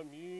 Amin.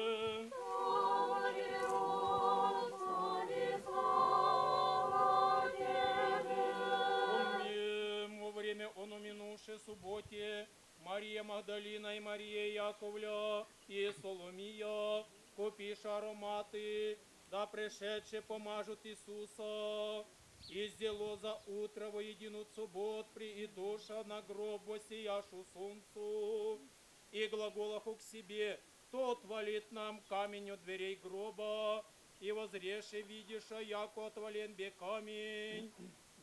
Мария Магдалина и Мария Яковля и Соломия, купиша ароматы, да пришедшие помажут Иисуса. И сдело за утро во единую суббот при идуша на гроб воссияшу солнцу. И глаголаху к себе, тот валит нам камень у дверей гроба, и возреше видиша, яко отвален бе камень,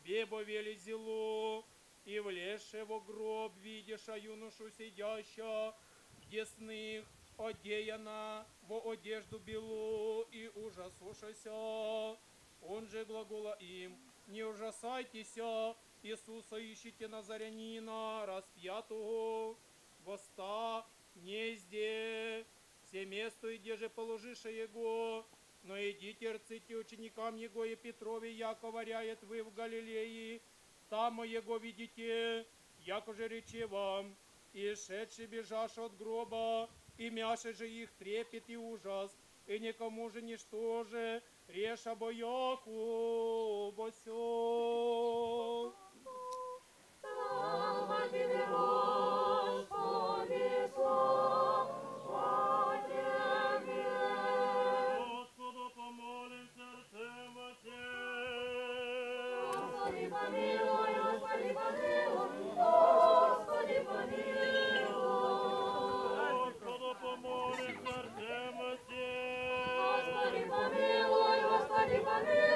бебо вели зело, и влезше во гроб видиша юношу сидяща, десных, одеяна во одежду белу, и ужасушася. Он же глагола им, не ужасайтесь, Иисуса ищите Назарянина, распятого, воста не зде, все место, где же положише его, но идите рците ученикам его и Петрове, яко варяет вы в Галилеи, там его видите, яко же рече вам, и шедший бежашь от гроба, и мяше же их трепет и ужас, и никому же ничто же, реша бояку, босё. Господу Серцем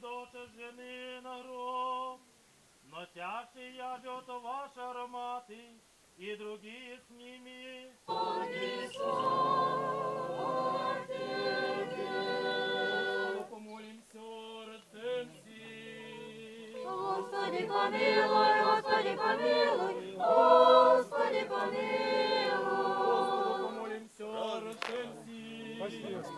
Доче жени на гроб, носящий я бьет ваши ароматы, и другие с ними. Помолимся рцем. Господи, помилуй, Господи, помилуй, Господи, помилуй. Помолимся рцем всім.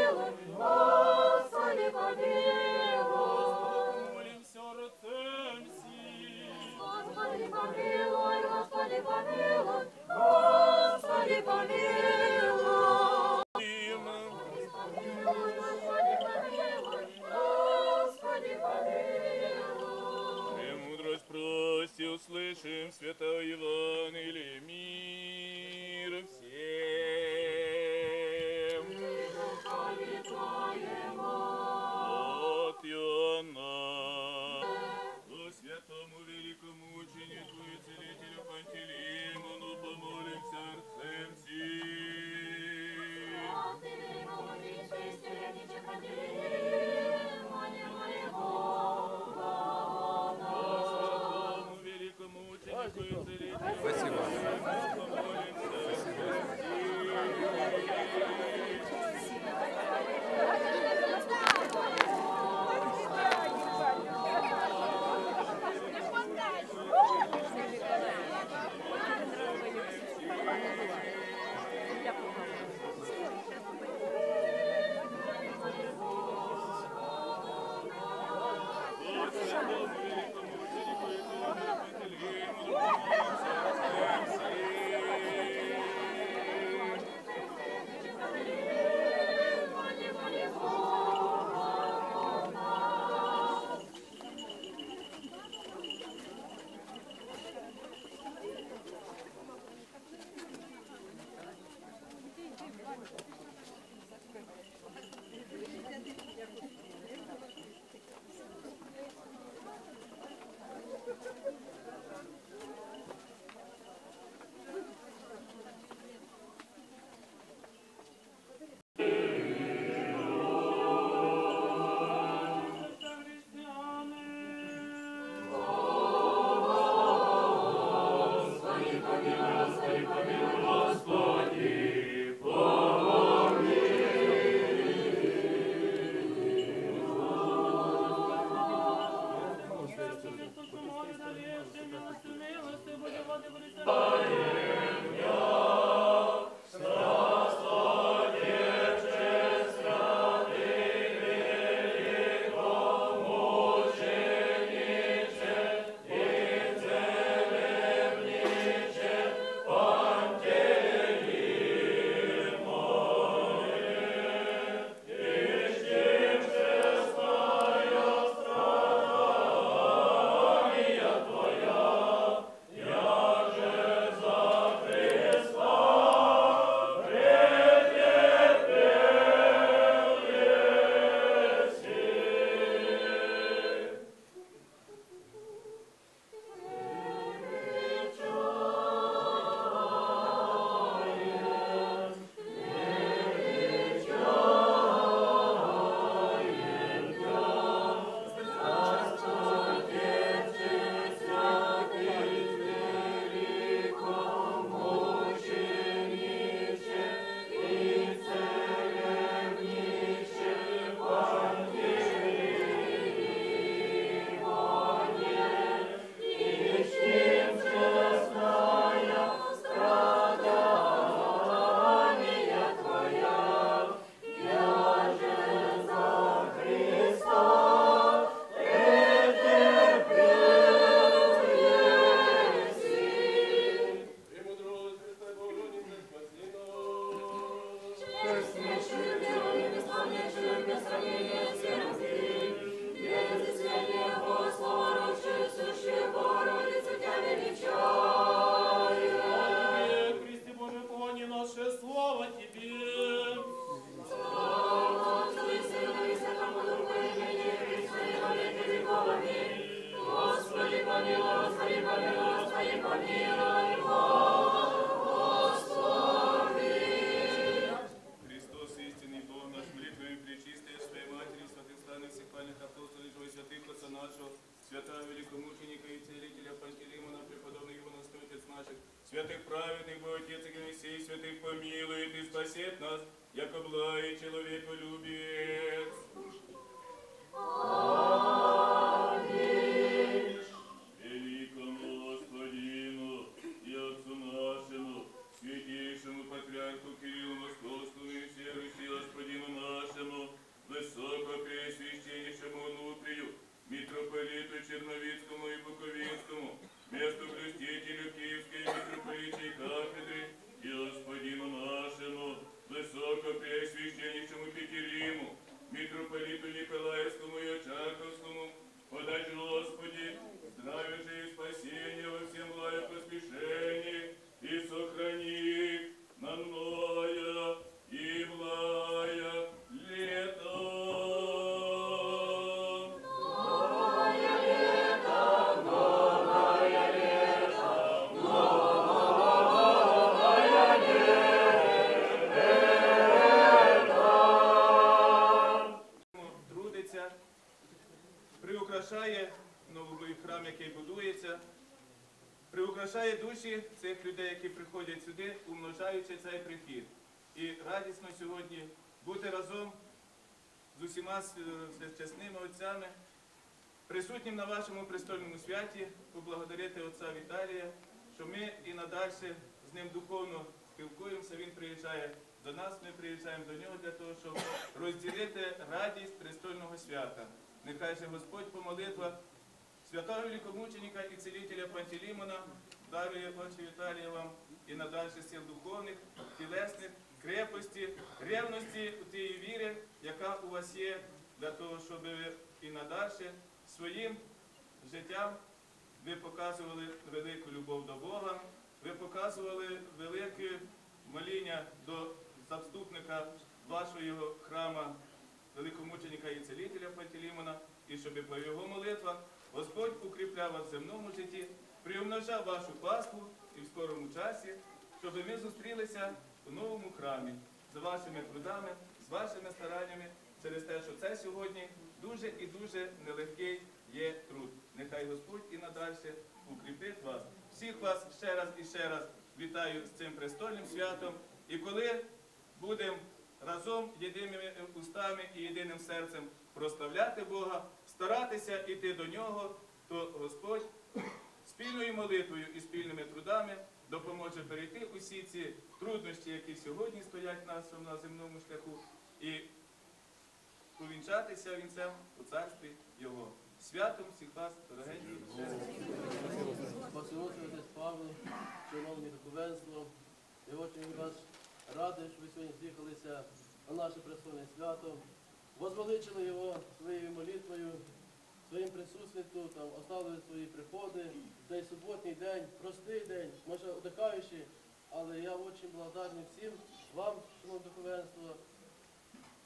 спасет нас, яко человеку человеколюбец. Цих людей, які приходять сюди, умножаючи цей прихід. І радісно сьогодні бути разом з усіма чесними отцями, присутнім на вашому престольному святі, поблагодарити отця Віталія, що ми і надалі з ним духовно спілкуємося. Він приїжджає до нас, ми приїжджаємо до нього для того, щоб розділити радість престольного свята. Нехай же Господь по молитвах святого великомученика і целителя Пантелеймона дарує отче Віталія вам і надальше сил духовних, тілесних, крепості, ревності у тієї віри, яка у вас є, для того, щоб ви і надальше своїм життям ви показували велику любов до Бога, ви показували велике моління до заступника вашого храма, великомученика і целителя Пантелеймона, і щоб по його молитвах Господь укріпляв вас в земному житті, приумножав вашу Пасху і в скорому часі, щоб ми зустрілися у новому храмі з вашими трудами, з вашими стараннями, через те, що це сьогодні дуже і дуже нелегкий є труд. Нехай Господь і надальше укріпить вас. Всіх вас ще раз і ще раз вітаю з цим престольним святом. І коли будемо разом єдиними устами і єдиним серцем прославляти Бога, старатися йти до Нього, то Господь спільною молитвою і спільними трудами допоможе перейти усі ці труднощі, які сьогодні стоять на на земному шляху, і увінчатися вінцем у царстві Його. Святом всіх вас, дорогенькі. Спасибо, отець Павло, шановні духовенство. Я очень вас радий, що ви сьогодні з'їхалися на наше престольне свято. Возвеличили його своєю молитвою, своїм присутствием там, оставили свої приходи. Цей суботній день, простий день, може одихаючий, але я дуже благодарний всім вам, шановне духовенство,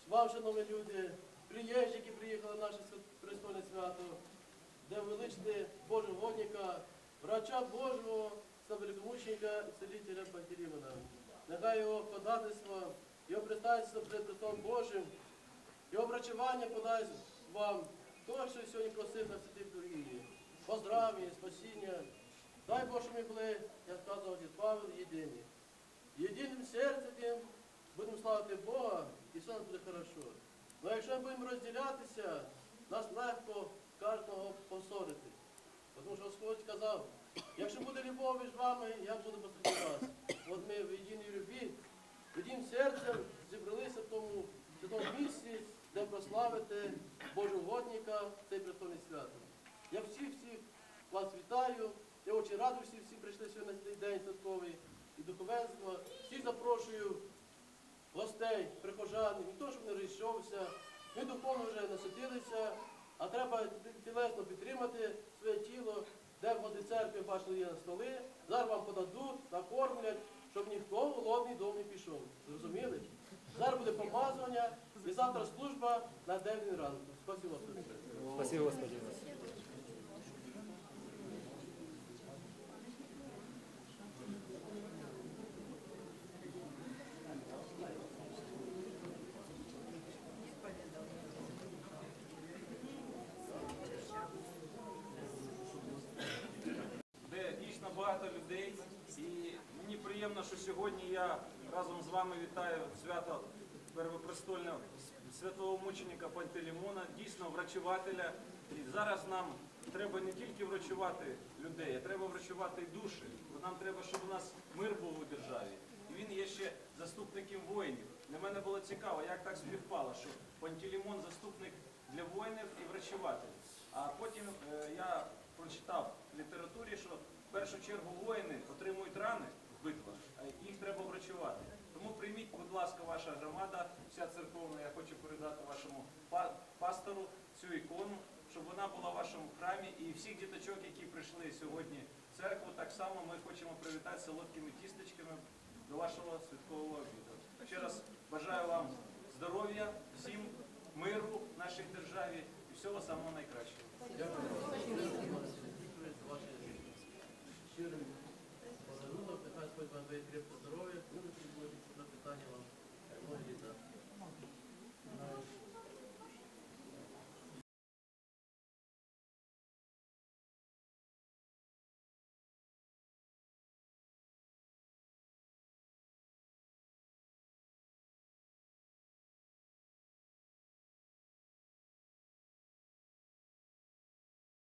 вам, шановні люди, приїжджі, які приїхали на наше престольне свято, де величити Божого водника, врача Божого великомученика і целителя Пантелеймона. Нехай його ходатайство, його представництво перед Божим, його врачування подасть вам то, що сьогодні просив на святій Тургії. Поздраві, спасіння. Дай щоб ми були, як сказав отець Павел, єдині. Єдиним серцем будемо славити Бога, і все нас буде хорошо. Але якщо ми будемо розділятися, нас легко кожного посорити. Тому що Господь сказав, якщо буде любов між вами, я буду посреди вас. От ми в єдиній любві, одним серцем зібралися в тому, в тому місці, де прославити Божого цей престольний свято. Я всіх всіх вас вітаю. Я дуже радий, що всі прийшли сьогодні на цей день святковий і духовенство. Всіх запрошую гостей, прихожан, ніхто щоб не розійшовся. Ми духовно вже наситилися, а треба тілесно підтримати своє тіло, де в води церкви бачили є на столи. Зараз вам подадуть, накормлять, щоб ніхто голодний дом не пішов. Зрозуміли? Зараз буде помазування і завтра служба на 9 ранку. Спасибо, Господи. Спасибо, Господи. де дійсно багато людей. І мені приємно, що сьогодні я разом з вами вітаю свято Первопрестольного святого мученика Пантелеймона, дійсно врачувателя. І зараз нам треба не тільки врачувати людей, а треба врачувати і душі. Бо нам треба, щоб у нас мир був у державі. І він є ще заступником воїнів. Для мене було цікаво, як так співпало, що Пантелеймон заступник для воїнів і врачуватель. А потім е, я прочитав в літературі, що в першу чергу воїни отримують рани в битвах, а їх треба врачувати. Тому прийміть, будь ласка, ваша громада, вся церковна, я хочу передати вашому пастору цю ікону, щоб вона була в вашому храмі. І всіх діточок, які прийшли сьогодні в церкву, так само ми хочемо привітати солодкими тістечками до вашого святкового обіду. Ще раз бажаю вам здоров'я, всім миру в нашій державі і всього самого найкращого. Щирим подарунок, нехай Господь вам дає крепке здоров'я, будуть запитання вам, многі літа.